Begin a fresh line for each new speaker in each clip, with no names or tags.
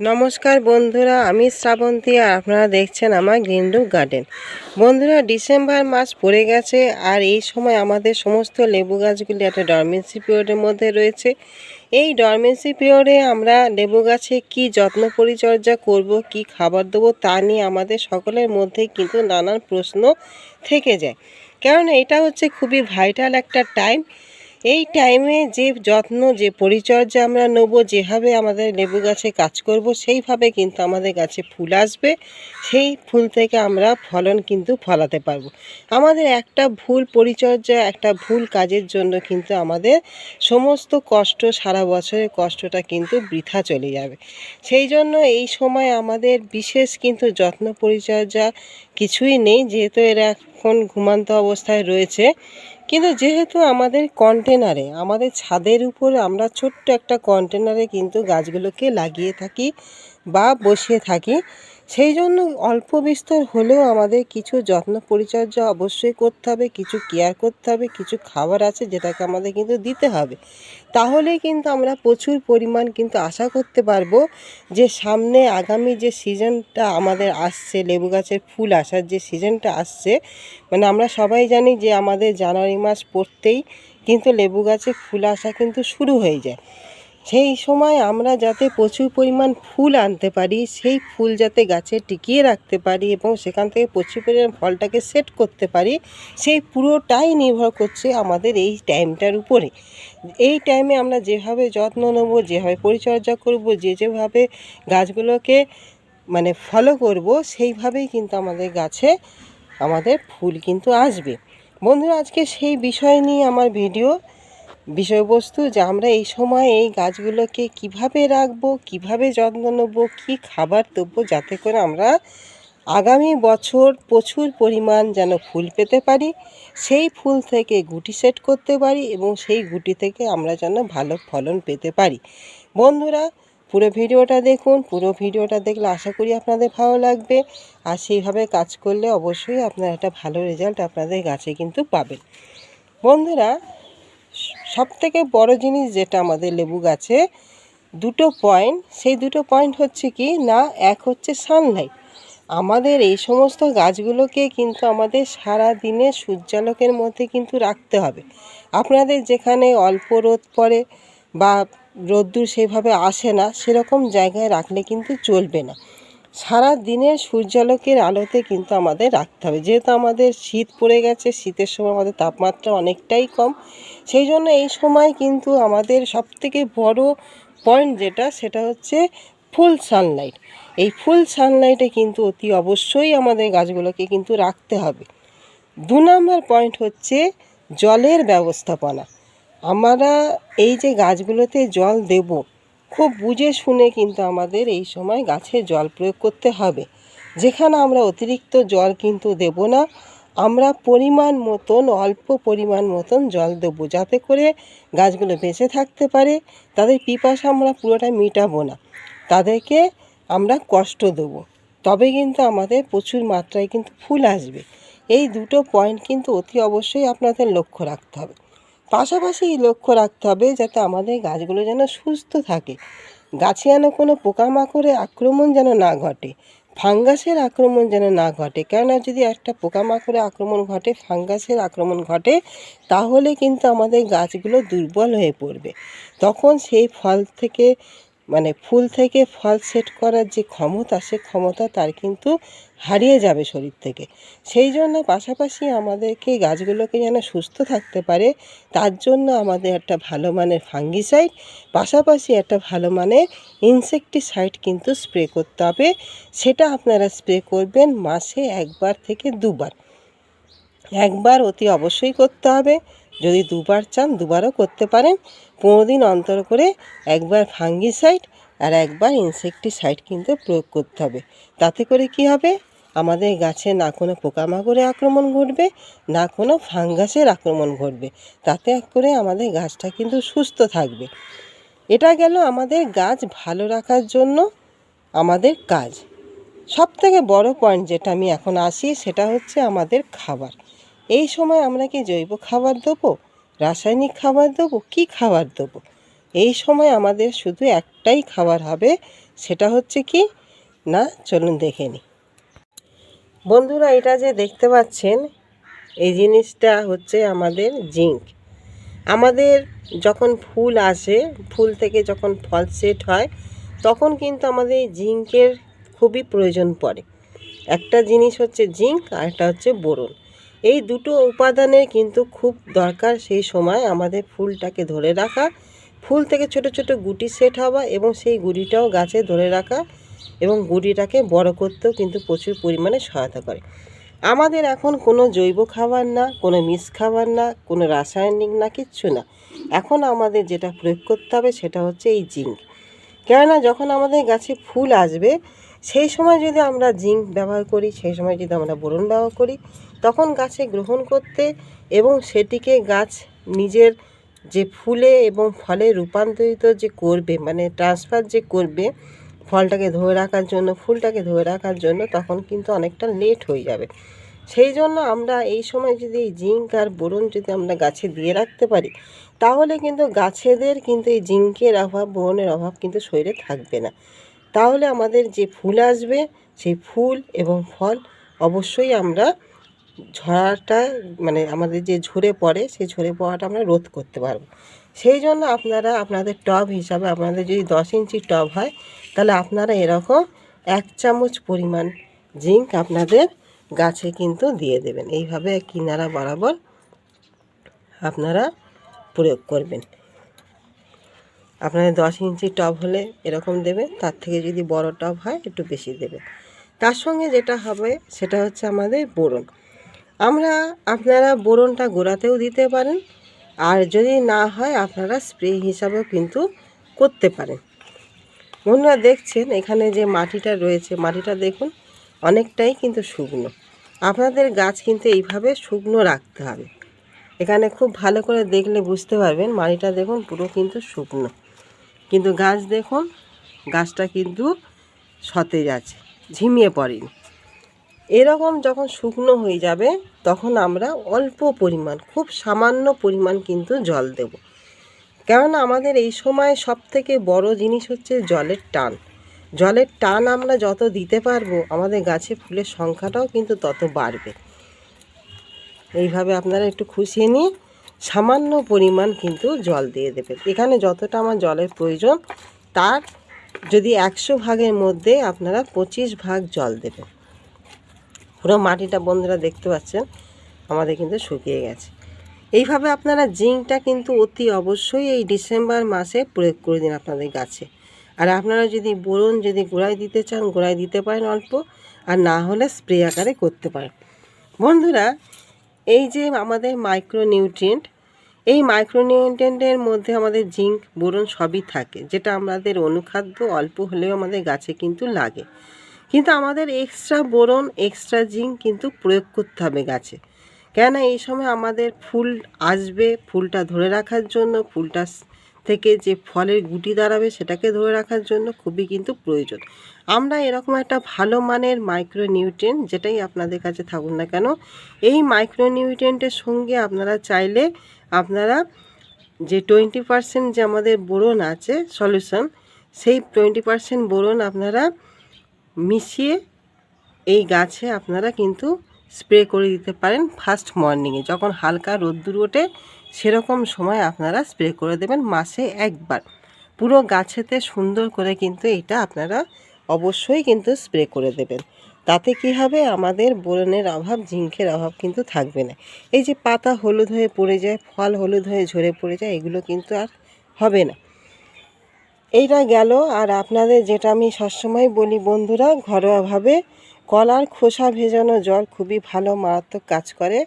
নমস্কার বন্ধুরা, আমি শ্রাবন্তী আর আপনারা দেখছেন আমার গ্রিন রুপ গার্ডেন। বন্ধুরা, ডিসেম্বর মাস পড়ে গেছে আর এই সময় আমাদের সমস্ত লেবু গাছগুলি একটা ডরমেন্সি পিরিয়ডের মধ্যে রয়েছে। এই ডরমেন্সি পিরিয়ডে আমরা লেবু গাছে কি যত্ন পরিচর্যা করব, কি খাবার দেবো তা নিয়ে আমাদের সকলের মধ্যে কিন্তু নানান প্রশ্ন থেকে যায়। কারণ এটা হচ্ছে খুবই ভাইটাল একটা টাইম এই টাইমে যে যত্ন, যে পরিচর্যা আমরা নেব, যেভাবে আমাদের লেবু গাছে কাজ করব, সেইভাবে কিন্তু আমাদের গাছে ফুল আসবে। সেই ফুল থেকে আমরা ফলন কিন্তু ফলাতে পারব। আমাদের একটা ভুল পরিচর্যা, একটা ভুল কাজের জন্য কিন্তু আমাদের সমস্ত কষ্ট, সারা বছরের কষ্টটা কিন্তু বৃথা চলে যাবে। সেই জন্য এই সময় আমাদের বিশেষ কিন্তু যত্ন, পরিচর্যা কিছুই নেই, যেহেতু এরা এখন ঘুমান্ত অবস্থায় রয়েছে। কিন্তু যেহেতু আমাদের কন্টেনারে আমাদের ছাদের উপর আমরা ছোট্ট একটা কন্টেনারে কিন্তু গাছগুলোকে লাগিয়ে থাকি বা বসিয়ে থাকি সেই জন্য অল্প বিস্তর হলেও আমাদের কিছু যত্ন পরিচর্যা অবশ্যই করতে হবে, কিছু কেয়ার করতে হবে, কিছু খাবার আছে যেটাকে আমাদের কিন্তু দিতে হবে। তাহলে কিন্তু আমরা প্রচুর পরিমাণ কিন্তু আশা করতে পারব যে সামনে আগামী যে সিজনটা আমাদের আসছে, লেবু গাছের ফুল আসার যে সিজনটা আসছে মানে আমরা সবাই জানি যে আমাদের জানুয়ারি মাস পড়তেই কিন্তু লেবু গাছে ফুল আসা কিন্তু শুরু হয়ে যায়। সেই সময় আমরা যাতে প্রচুর পরিমাণ ফুল আনতে পারি, সেই ফুল যাতে গাছে টিকিয়ে রাখতে পারি এবং সেখান থেকে প্রচুর পরিমাণ ফলটাকে সেট করতে পারি, সেই পুরোটাই নির্ভর করছে আমাদের এই টাইমটার উপরে। এই টাইমে আমরা যেভাবে যত্ন নেব, যেভাবে পরিচর্যা করব, যে যেভাবে গাছগুলোকে মানে ফলো করব, সেইভাবেই কিন্তু আমাদের গাছে আমাদের ফুল কিন্তু আসবে। বন্ধুরা, আজকে সেই বিষয় নিয়ে আমার ভিডিও বিষয়বস্তু যে আমরা এই সময় এই গাছগুলোকে কীভাবে রাখব, কীভাবে যত্ন নেব, কী খাবার দেবো যাতে করে আমরা আগামী বছর প্রচুর পরিমাণ যেন ফুল পেতে পারি, সেই ফুল থেকে গুটি সেট করতে পারি এবং সেই গুটি থেকে আমরা যেন ভালো ফলন পেতে পারি। বন্ধুরা, পুরো ভিডিওটা দেখুন, পুরো ভিডিওটা দেখলে আশা করি আপনাদের ভালো লাগবে। আর সেইভাবে কাজ করলে অবশ্যই আপনারা একটা ভালো রেজাল্ট আপনাদের গাছে কিন্তু পাবেন। বন্ধুরা সব থেকে বড় জিনিস যেটা আমাদের লেবু গাছে, দুটো পয়েন্ট সেই দুটো পয়েন্ট হচ্ছে কি, না, এক হচ্ছে সানলাইট আমাদের এই সমস্ত গাছগুলোকে কিন্তু আমাদের সারা দিনে সূর্যালোকের মধ্যে কিন্তু রাখতে হবে। আপনাদের যেখানে অল্প রোদ পড়ে বা রোদ্দুর সেভাবে আসে না, সেরকম জায়গায় রাখলে কিন্তু চলবে না। সারা দিনের সূর্যালোকের আলোতে কিন্তু আমাদের রাখতে হবে। যেহেতু আমাদের শীত পড়ে গেছে, শীতের সময় আমাদের তাপমাত্রা অনেকটাই কম, সেই জন্য এই সময় কিন্তু আমাদের সবথেকে বড় পয়েন্ট যেটা, সেটা হচ্ছে ফুল সানলাইট এই ফুল সানলাইটে কিন্তু অতি অবশ্যই আমাদের গাছগুলোকে কিন্তু রাখতে হবে। দু নম্বর পয়েন্ট হচ্ছে জলের ব্যবস্থাপনা। আমরা এই যে গাছগুলোতে জল দেব খুব বুঝে শুনে কিন্তু আমাদের এই সময় গাছে জল প্রয়োগ করতে হবে। যেখানে আমরা অতিরিক্ত জল কিন্তু দেব না, আমরা পরিমাণ মতন, অল্প পরিমাণ মতন জল দেবো যাতে করে গাছগুলো বেঁচে থাকতে পারে, তাদের পিপাসা আমরা পুরোটা মেটাবো না। তাদেরকে আমরা কষ্ট দেবো। তবে কিন্তু আমাদের প্রচুর মাত্রায় কিন্তু ফুল আসবে। এই দুটো পয়েন্ট কিন্তু অতি অবশ্যই আপনাদের লক্ষ্য রাখতে হবে। পাশাপাশি লক্ষ্য রাখতে হবে যাতে আমাদের গাছগুলো যেন সুস্থ থাকে। গাছে যেন কোনো পোকামাকড়ের আক্রমণ যেন না ঘটে, ফাঙ্গাসের আক্রমণ যেন না ঘটে। কেননা যদি একটা পোকামাকড়ের আক্রমণ ঘটে, ফাঙ্গাসের আক্রমণ ঘটে, তাহলে কিন্তু আমাদের গাছগুলো দুর্বল হয়ে পড়বে। তখন সেই ফল থেকে মানে ফুল থেকে ফল সেট করার যে ক্ষমতা, সে ক্ষমতা তার কিন্তু হারিয়ে যাবে শরীর থেকে। সেই জন্য পাশাপাশি আমাদেরকে গাছগুলোকে যেন সুস্থ থাকতে পারে, তার জন্য আমাদের একটা ভালো মানের ফাঙ্গিসাইড, পাশাপাশি একটা ভালো মানের ইনসেকটিসাইড কিন্তু স্প্রে করতে হবে। সেটা আপনারা স্প্রে করবেন মাসে একবার থেকে দুবার। একবার অতি অবশ্যই করতে হবে। যদি দুবার চান দুবারও করতে পারেন। পনেরো দিন অন্তর করে একবার ফাঙ্গিসাইড আর একবার ইনসেকটিসাইড কিন্তু প্রয়োগ করতে হবে। তাতে করে কি হবে? আমাদের গাছে না কোনো পোকামাকড়ের আক্রমণ ঘটবে, না কোনো ফাঙ্গাসের আক্রমণ ঘটবে। তাতে করে আমাদের গাছটা কিন্তু সুস্থ থাকবে। এটা গেল আমাদের গাছ ভালো রাখার জন্য আমাদের কাজ। সব থেকে বড় পয়েন্ট যেটা আমি এখন আসি সেটা হচ্ছে আমাদের খাবার। এই সময় আমরা কি জৈব খাবার দেবো? রাসায়নিক খাবার দেবো? কি খাবার দেবো? এই সময় আমাদের শুধু একটাই খাবার হবে, সেটা হচ্ছে কি? না, চলুন দেখে নিই বন্ধুরা, এটা যে দেখতে পাচ্ছেন, এই জিনিসটা হচ্ছে আমাদের জিঙ্ক। আমাদের যখন ফুল আসে, ফুল থেকে যখন ফল সেট হয়, তখন কিন্তু আমাদের জিঙ্কের খুবই প্রয়োজন পড়ে। একটা জিনিস হচ্ছে জিঙ্ক, আর একটা হচ্ছে বোরন। এই দুটো উপাদানের কিন্তু খুব দরকার সেই সময় আমাদের ফুলটাকে ধরে রাখা। ফুল থেকে ছোট ছোট গুটি সেট হওয়া এবং সেই গুটিটাও গাছে ধরে রাখা এবং গুটিটাকে বড় করতেও কিন্তু প্রচুর পরিমাণে সহায়তা করে। আমাদের এখন কোনো জৈব খাবার না, কোনো মিস খাবার না, কোনো রাসায়নিক না, কিচ্ছু না। এখন আমাদের যেটা প্রয়োগ করতে হবে সেটা হচ্ছে এই জিঙ্ক। কেননা যখন আমাদের গাছে ফুল আসবে, সেই সময় যদি আমরা জিঙ্ক ব্যবহার করি, সেই সময় যদি আমরা বোরন ব্যবহার করি তখন গাছে গ্রহণ করতে এবং সেটিকে গাছ নিজের যে ফুলে এবং ফলে রূপান্তরিত যে করবে মানে ট্রান্সফার যে করবে ফলটাকে ধরে রাখার জন্য, ফুলটাকে ধরে রাখার জন্য তখন কিন্তু অনেকটা লেট হয়ে যাবে। সেই জন্য আমরা এই সময় যদি এই জিঙ্ক আর বোরন যদি আমরা গাছে দিয়ে রাখতে পারি, তাহলে কিন্তু গাছেদের কিন্তু এই জিঙ্কের অভাব, বোরনের অভাব কিন্তু শরীরে থাকবে না। তাহলে আমাদের যে ফুল আসবে, সেই ফুল এবং ফল অবশ্যই আমরা ঝরাটা মানে আমাদের যে ঝরে পড়ে, সেই ঝরে পড়াটা আমরা রোধ করতে পারব। সেই জন্য আপনারা আপনাদের টব হিসাবে আপনাদের যদি দশ ইঞ্চি টব হয়, তাহলে আপনারা এরকম এক চামচ পরিমাণ জিঙ্ক আপনাদের গাছে কিন্তু দিয়ে দেবেন। এইভাবে কিনারা বরাবর আপনারা প্রয়োগ করবেন। আপনাদের দশ ইঞ্চি টব হলে এরকম দেবেন, তার থেকে যদি বড় টব হয় একটু বেশি দেবেন। তার সঙ্গে যেটা হবে, সেটা হচ্ছে আমাদের বোরন। আমরা আপনারা বোরনটা গোড়াতেও দিতে পারেন, আর যদি না হয় আপনারা স্প্রে হিসাবেও কিন্তু করতে পারেন। বন্ধুরা দেখছেন, এখানে যে মাটিটা রয়েছে, মাটিটা দেখুন, অনেকটাই কিন্তু শুকনো। আপনাদের গাছ কিন্তু এইভাবে শুকনো রাখতে হবে। এখানে খুব ভালো করে দেখলে বুঝতে পারবেন, মাটিটা দেখুন পুরো কিন্তু শুকনো। কিন্তু গাছ দেখুন, গাছটা কিন্তু সতেজ আছে, ঝিমিয়ে পড়েনি। এরকম যখন শুকনো হয়ে যাবে, তখন আমরা অল্প পরিমাণ, খুব সামান্য পরিমাণ কিন্তু জল দেব। কেননা আমাদের এই সময় সব থেকে বড় জিনিস হচ্ছে জলের টান। জলের টান আমরা যত দিতে পারব, আমাদের গাছে ফুলের সংখ্যাটাও কিন্তু তত বাড়বে। এইভাবে আপনারা একটু খুশিয়ে নিয়ে সামান্য পরিমাণ কিন্তু জল দিয়ে দেবেন। এখানে যতটা আমার জলের প্রয়োজন, তার যদি একশো ভাগের মধ্যে আপনারা পঁচিশ ভাগ জল দেবেন। পুরো মাটিটা বন্ধুরা দেখতে পাচ্ছেন, আমাদের কিন্তু শুকিয়ে গেছে। এইভাবে আপনারা জিঙ্কটা কিন্তু অতি অবশ্যই এই ডিসেম্বর মাসে প্রয়োগ করে দিন আপনাদের গাছে। আর আপনারা যদি বোরন যদি গোড়ায় দিতে চান, গোড়ায় দিতে পারেন অল্প, আর না হলে স্প্রে আকারে করতে পারেন। বন্ধুরা, এই যে আমাদের মাইক্রোনিউট্রিয়েন্ট এই মাইক্রোনিউট্রিয়েন্টের মধ্যে আমাদের জিঙ্ক বোরন সবই থাকে, যেটা আমাদের অনুখাদ্য অল্প হলেও আমাদের গাছে কিন্তু লাগে। কিন্তু আমাদের এক্সট্রা বোরন এক্সট্রা জিঙ্ক কিন্তু প্রয়োগ করতে হবে গাছে। কেন এই সময় আমাদের ফুল আসবে ফুলটা ধরে রাখার জন্য, ফুলটা থেকে যে ফলের গুটি দাঁড়াবে সেটাকে ধরে রাখার জন্য খুবই কিন্তু প্রয়োজন। আমরা এরকম একটা ভালো মানের মাইক্রোনিউট্রিয়েন্ট যেটাই আপনাদের কাছে থাকুন না কেন, এই মাইক্রোনিউট্রিয়েন্টের সঙ্গে আপনারা চাইলে আপনারা যে টোয়েন্টি পারসেন্ট যে আমাদের বোরন আছে সলিউশন সেই টোয়েন্টি পারসেন্ট বোরন আপনারা মিশিয়ে এই গাছে আপনারা কিন্তু স্প্রে করে দিতে পারেন ফার্স্ট মর্নিংয়ে। যখন হালকা রোদ্দুর ওঠে, সেরকম সময় আপনারা স্প্রে করে দেবেন মাসে একবার। পুরো গাছেতে সুন্দর করে কিন্তু এটা আপনারা অবশ্যই কিন্তু স্প্রে করে দেবেন। তাতে কি হবে? আমাদের বোরনের অভাব, জিঙ্কের অভাব কিন্তু থাকবে না। এই যে পাতা হলুদ হয়ে পড়ে যায়, ফল হলুদ হয়ে ঝরে পড়ে যায়, এগুলো কিন্তু আর হবে না। এইটা গেল আর আপনাদের যেটা আমি সবসময় বলি বন্ধুরা, ঘরোয়াভাবে কলার খোসা ভেজানো জল খুবই ভালো, মারাত্মক কাজ করে।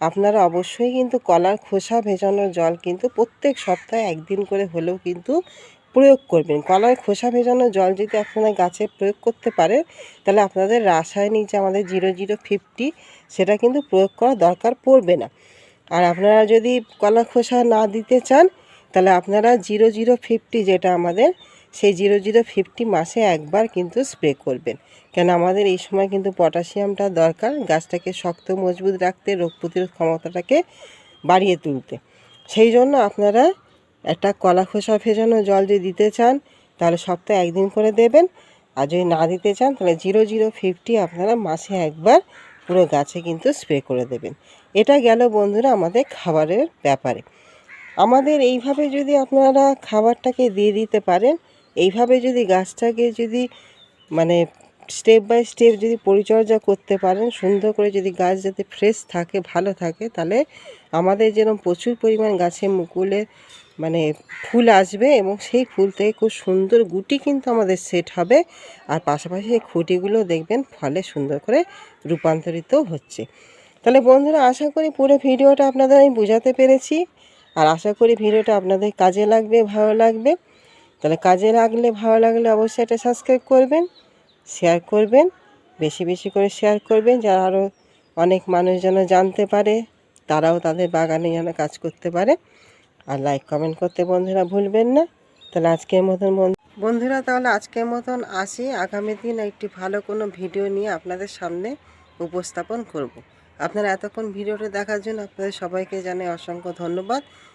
আপনারা অবশ্যই কিন্তু কলার খোসা ভেজানো জল কিন্তু প্রত্যেক সপ্তাহে একদিন করে হলেও কিন্তু প্রয়োগ করবেন। কলার খোসা ভেজানো জল যদি আপনারা গাছে প্রয়োগ করতে পারেন, তাহলে আপনাদের রাসায়নিক যে আমাদের জিরো জিরো ফিফটি, সেটা কিন্তু প্রয়োগ করা দরকার পড়বে না। আর আপনারা যদি কলা খোসা না দিতে চান তাহলে আপনারা জিরো জিরো ফিফটি যেটা আমাদের, সেই জিরো জিরো ফিফটি মাসে একবার কিন্তু স্প্রে করবেন। কেন আমাদের এই সময় কিন্তু পটাশিয়ামটা দরকার গাছটাকে শক্ত, মজবুত রাখতে, রোগ প্রতিরোধ ক্ষমতাটাকে বাড়িয়ে তুলতে। সেই জন্য আপনারা একটা কলা খোসা ভেজানো জল যদি দিতে চান, তাহলে সপ্তাহে একদিন করে দেবেন। আর যদি না দিতে চান, তাহলে জিরো জিরো ফিফটি আপনারা মাসে একবার পুরো গাছে কিন্তু স্প্রে করে দেবেন। এটা গেল বন্ধুরা আমাদের খাবারের ব্যাপারে। আমাদের এইভাবে যদি আপনারা খাবারটাকে দিয়ে দিতে পারেন, এইভাবে যদি গাছটাকে যদি মানে স্টেপ বাই স্টেপ যদি পরিচর্যা করতে পারেন, সুন্দর করে যদি গাছ যাতে ফ্রেশ থাকে, ভালো থাকে, তাহলে আমাদের যেরকম প্রচুর পরিমাণ গাছে মুকুলে মানে ফুল আসবে এবং সেই ফুল থেকে খুব সুন্দর গুটি কিন্তু আমাদের সেট হবে। আর পাশাপাশি এই খুঁটিগুলো দেখবেন ফলে সুন্দর করে রূপান্তরিত হচ্ছে। তাহলে বন্ধুরা, আশা করি পুরো ভিডিওটা আপনাদের আমি বোঝাতে পেরেছি। আর আশা করি ভিডিওটা আপনাদের কাজে লাগবে, ভালো লাগবে। তাহলে কাজে লাগলে, ভালো লাগলে অবশ্যই এটা সাবস্ক্রাইব করবেন শেয়ার করবেন, বেশি বেশি করে শেয়ার করবেন, যারা আরও অনেক মানুষ যেন জানতে পারে, তারাও তাদের বাগানে যেন কাজ করতে পারে। আর লাইক কমেন্ট করতে বন্ধুরা ভুলবেন না। তাহলে আজকের মতন বন্ধু বন্ধুরা তাহলে আজকের মতন আসি। আগামী দিন একটি ভালো কোনো ভিডিও নিয়ে আপনাদের সামনে উপস্থাপন করব। আপনারা এতক্ষণ ভিডিওটা দেখার জন্য আপনাদের সবাইকে জানাই অসংখ্য ধন্যবাদ।